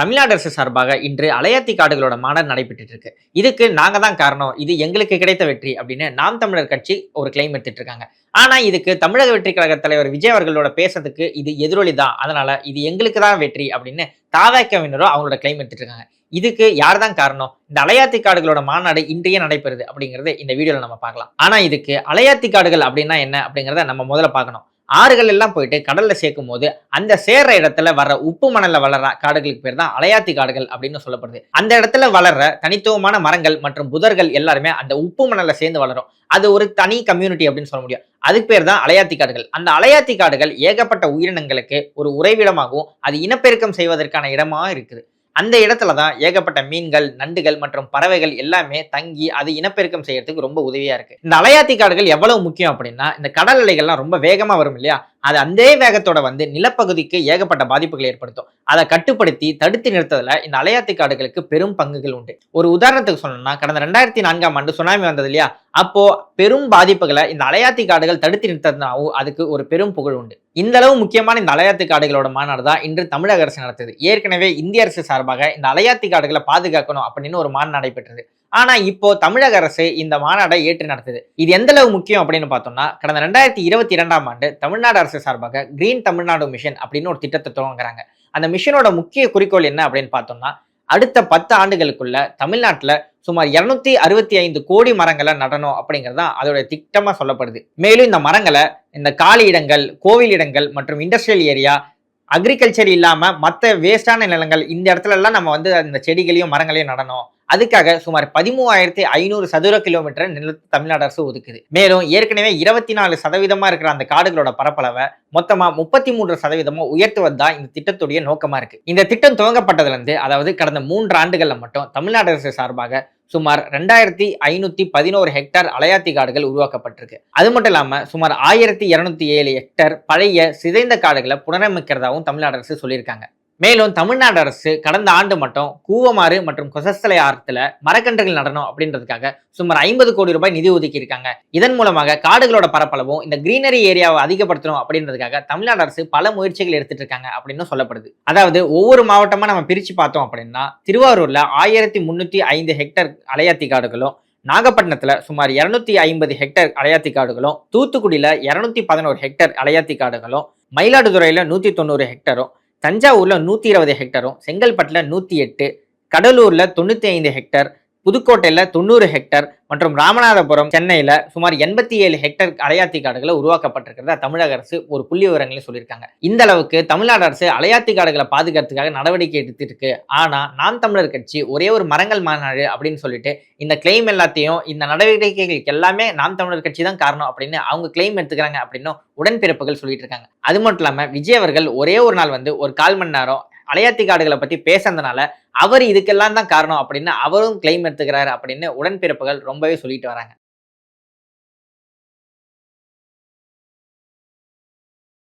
தமிழ்நாடு அரசு சார்பாக இன்று அலையாத்தி காடுகளோட மாநாடு நடைபெற்று இருக்கு இதுக்கு நாங்க தான் காரணம். இது எங்களுக்கு கிடைத்த வெற்றி அப்படின்னு நாம் தமிழர் கட்சி ஒரு கிளைம் எடுத்துட்டு இருக்காங்க ஆனா இதுக்கு தமிழக வெற்றி கழக தலைவர் விஜய் அவர்களோட பேசுறதுக்கு இது எதிரொலி தான். அதனால இது எங்களுக்கு தான் வெற்றி அப்படின்னு தாவேக்கவினரும் அவங்களோட கிளைம் எடுத்துட்டு இருக்காங்க இதுக்கு யார் தான் காரணம்? இந்த அலையாத்தி காடுகளோட மாநாடு இன்றையே நடைபெறுது அப்படிங்கறது இந்த வீடியோல நம்ம பார்க்கலாம். ஆனா இதுக்கு அலையாத்தி காடுகள் அப்படின்னா என்ன அப்படிங்கிறத நம்ம முதல்ல பார்க்கணும். ஆறுகள் எல்லாம் போயிட்டு கடல்ல சேர்க்கும் போது அந்த சேர்ற இடத்துல வர்ற உப்பு மணல்ல வளர்ற காடுகளுக்கு பேர் தான் அலையாத்தி காடுகள் அப்படின்னு சொல்லப்படுது. அந்த இடத்துல வளர்ற தனித்துவமான மரங்கள் மற்றும் புதர்கள் எல்லாருமே அந்த உப்பு மணல்ல சேர்ந்து வளரும். அது ஒரு தனி கம்யூனிட்டி அப்படின்னு சொல்ல முடியும். அதுக்கு பேர் தான் அலையாத்தி காடுகள். அந்த அலையாத்தி காடுகள் ஏகப்பட்ட உயிரினங்களுக்கு ஒரு உறைவிடமாகவும் அது இனப்பெருக்கம் செய்வதற்கான இடமாக இருக்குது. அந்த இடத்துல தான் ஏகப்பட்ட மீன்கள் நண்டுகள் மற்றும் பறவைகள் எல்லாமே தங்கி அது இனப்பெருக்கம் செய்யறதுக்கு ரொம்ப உதவியா இருக்கு. இந்த அலையாத்தி காடுகள் எவ்வளவு முக்கியம் அப்படின்னா இந்த கடல் அலைகள்லாம் ரொம்ப வேகமா வரும் இல்லையா? அது அதே வேகத்தோட வந்து நிலப்பகுதிக்கு ஏகப்பட்ட பாதிப்புகளை ஏற்படுத்தும். அதை கட்டுப்படுத்தி தடுத்து நிறுத்ததுல இந்த அலையாத்தி காடுகளுக்கு பெரும் பங்குகள் உண்டு. ஒரு உதாரணத்துக்கு சொல்லணும்னா கடந்த ரெண்டாயிரத்தி நான்காம் ஆண்டு சுனாமி வந்தது இல்லையா? அப்போ பெரும் பாதிப்புகளை இந்த அலையாத்தி காடுகள் தடுத்து நிறுத்ததுனாவும் அதுக்கு ஒரு பெரும் புகழ் உண்டு. இந்த அளவு முக்கியமான இந்த அலையாத்தி காடுகளோட மாநாடு தான் இன்று தமிழக அரசு நடத்துது. ஏற்கனவே இந்திய அரசு சார்பாக இந்த அலையாத்தி காடுகளை பாதுகாக்கணும் அப்படின்னு ஒரு மாநாடு நடைபெற்றது. ஆனா இப்போ தமிழக அரசு இந்த மாநாடை ஏற்று நடத்துது. இது எந்த அளவு முக்கியம் அப்படின்னு பார்த்தோம்னா கடந்த ரெண்டாயிரத்தி இருபத்தி இரண்டாம் ஆண்டு தமிழ்நாடு அரசு சார்பாக கிரீன் தமிழ்நாடு மிஷன் அப்படின்னு ஒரு திட்டத்தை துவங்குறாங்க. அந்த மிஷனோட முக்கிய குறிக்கோள் என்ன அப்படின்னு பார்த்தோம்னா அடுத்த பத்து ஆண்டுகளுக்குள்ள தமிழ்நாட்டில் சுமார் இருநூத்தி அறுபத்தி ஐந்து கோடி மரங்களை நடணும் அப்படிங்கிறது தான் அதோட திட்டமா சொல்லப்படுது. மேலும் இந்த மரங்களை இந்த காலி இடங்கள் கோவில் இடங்கள் மற்றும் இண்டஸ்ட்ரியல் ஏரியா அக்ரிகல்ச்சர் இல்லாம மற்ற வேஸ்டான நிலங்கள் இந்த இடத்துல எல்லாம் நம்ம வந்து அந்த செடிகளையும் மரங்களையும் நடணும். அதுக்காக சுமார் பதிமூவாயிரத்தி ஐநூறு சதுர கிலோமீட்டர் நிலத்தை தமிழ்நாடு அரசு ஒதுக்குது. மேலும் ஏற்கனவே இருபத்தி நாலு சதவீதமா இருக்கிற அந்த காடுகளோட பரப்பளவை மொத்தமா முப்பத்தி மூன்று சதவீதமா உயர்த்துவது தான் இந்த திட்டத்துடைய நோக்கமா இருக்கு. இந்த திட்டம் துவங்கப்பட்டதுல இருந்து அதாவது கடந்த மூன்று ஆண்டுகள்ல மட்டும் தமிழ்நாடு அரசு சார்பாக சுமார் ரெண்டாயிரத்தி ஐநூத்தி பதினோரு ஹெக்டேர் அலையாத்தி காடுகள் உருவாக்கப்பட்டிருக்கு. அது மட்டும் இல்லாம சுமார் ஆயிரத்தி இருநூத்தி ஏழு ஹெக்டேர் பழைய சிதைந்த காடுகளை புனரமைக்கிறதாகவும் தமிழ்நாடு அரசு சொல்லியிருக்காங்க. மேலும் தமிழ்நாடு அரசு கடந்த ஆண்டு மட்டும் கூவமாறு மற்றும் கொசஸ்தலை ஆற்றுல மரக்கன்றுகள் நடணும் அப்படின்றதுக்காக சுமார் ஐம்பது கோடி ரூபாய் நிதி ஒதுக்கி இருக்காங்க இதன் மூலமாக காடுகளோட பரப்பளவும் இந்த கிரீனரி ஏரியாவை அதிகப்படுத்தணும் அப்படின்றதுக்காக தமிழ்நாடு அரசு பல முயற்சிகள் எடுத்துட்டு இருக்காங்க அப்படின்னு சொல்லப்படுது. அதாவது ஒவ்வொரு மாவட்டமா நம்ம பிரிச்சு பார்த்தோம் அப்படின்னா திருவாரூர்ல ஆயிரத்தி முன்னூத்தி ஐந்து ஹெக்டர் அலையாத்தி காடுகளும் நாகப்பட்டினத்துல சுமார் இருநூத்தி ஐம்பது ஹெக்டர் அலையாத்தி காடுகளும் தூத்துக்குடியில இருநூத்தி பதினோரு ஹெக்டர் அலையாத்தி காடுகளும் மயிலாடுதுறையில நூத்தி தொண்ணூறு ஹெக்டரும் தஞ்சாவூரில் நூற்றி இருபது ஹெக்டரும் செங்கல்பட்டில் நூற்றி எட்டு கடலூரில் தொண்ணூற்றி ஐந்து ஹெக்டர் புதுக்கோட்டையில் தொண்ணூறு ஹெக்டர் மற்றும் ராமநாதபுரம் சென்னையில் சுமார் எண்பத்தி ஏழு ஹெக்டர் அலையாத்தி காடுகளை உருவாக்கப்பட்டிருக்கிறதா தமிழக அரசு ஒரு புள்ளி விவரங்களையும் சொல்லியிருக்காங்க. இந்த அளவுக்கு தமிழ்நாடு அரசு அலையாத்தி காடுகளை பாதுகாத்துக்காக நடவடிக்கை எடுத்திருக்கு. ஆனால் நாம் தமிழர் கட்சி ஒரே ஒரு மரங்கள் மாநாடு அப்படின்னு சொல்லிட்டு இந்த கிளைம் எல்லாத்தையும் இந்த நடவடிக்கைகளுக்கு எல்லாமே நாம் தமிழர் கட்சி தான் காரணம் அப்படின்னு அவங்க கிளைம் எடுத்துக்கிறாங்க அப்படின்னும் உடன்பிறப்புகள் சொல்லிட்டு இருக்காங்க. அது மட்டும் இல்லாமல் விஜய் அவர்கள் ஒரே ஒரு நாள் வந்து ஒரு கால் மணி நேரம் அலையாத்தி காடுகளை பற்றி பேசுறதுனால அவர் இதுக்கெல்லாம் தான் காரணம் அப்படின்னு அவரும் கிளைம் எடுத்துக்கிறாரு அப்படின்னு உடன்பிறப்புகள் ரொம்பவே சொல்லிட்டு வராங்க.